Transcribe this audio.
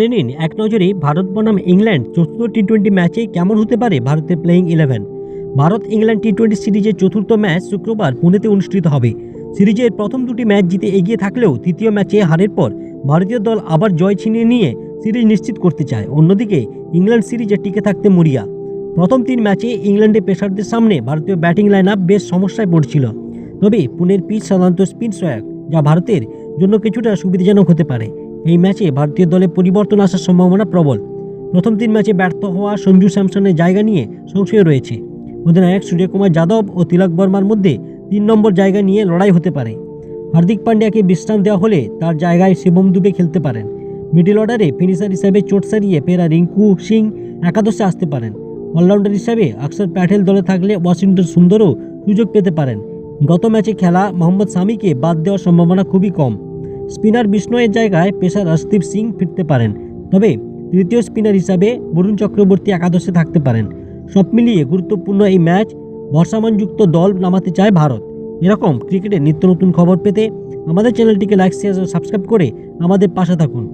জেনে নিন। এক নজরে ভারত বনাম ইংল্যান্ড চতুর্থ টি টোয়েন্টি ম্যাচে কেমন হতে পারে ভারতের playing eleven Bharat England T twenty সিরিজের চতুর্থ ম্যাচ শুক্রবার পুনেতে অনুষ্ঠিত হবে। সিরিজের প্রথম দুটি ম্যাচ জিতে এগিয়ে থাকলেও তৃতীয় ম্যাচে হারের পর ভারতীয় দল আবার জয় ছিনিয়ে নিয়ে সিরিজ নিশ্চিত করতে চায়। অন্যদিকে ইংল্যান্ড সিরিজে টিকে থাকতে মরিয়া। প্রথম তিন ম্যাচে ইংল্যান্ডের পেসারদের সামনে ভারতীয় ব্যাটিং লাইন আপ বেশ সমস্যায় পড়ছিল। তবে পুনের পিচ সাধারণত স্পিন সহায়ক, যা ভারতের জন্য কিছুটা সুবিধাজনক হতে পারে। এই ম্যাচে ভারতীয় দলে পরিবর্তন আসার সম্ভাবনা প্রবল। প্রথম তিন ম্যাচে ব্যর্থ হওয়া সঞ্জু স্যামসনের জায়গা নিয়ে সংশয় রয়েছে। অধিনায়ক সূর্যকুমার যাদব ও তিলক বর্মার মধ্যে তিন নম্বর জায়গা নিয়ে লড়াই হতে পারে। হার্দিক পান্ডিয়াকে বিশ্রাম দেওয়া হলে তার জায়গায় শিবম দুবে খেলতে পারেন। মিডিল অর্ডারে ফিনিশার হিসাবে চোট সারিয়ে ফেরা রিঙ্কু সিং একাদশে আসতে পারেন। অলরাউন্ডার হিসাবে অক্ষর প্যাটেল দলে থাকলে ওয়াশিংটন সুন্দরও সুযোগ পেতে পারেন। গত ম্যাচে খেলা মোহাম্মদ সামিকে বাদ দেওয়ার সম্ভাবনা খুবই কম। স্পিনার বিষ্ণয়ের জায়গায় পেসার হরদীপ সিং ফিরতে পারেন। তবে তৃতীয় স্পিনার হিসাবে বরুণ চক্রবর্তী একাদশে থাকতে পারেন। সব মিলিয়ে গুরুত্বপূর্ণ এই ম্যাচ বর্ষামানযুক্ত দল নামাতে চায় ভারত। এরকম ক্রিকেটের নিত্য নতুন খবর পেতে আমাদের চ্যানেলটিকে লাইক শেয়ার ও সাবস্ক্রাইব করে আমাদের পাশে থাকুন।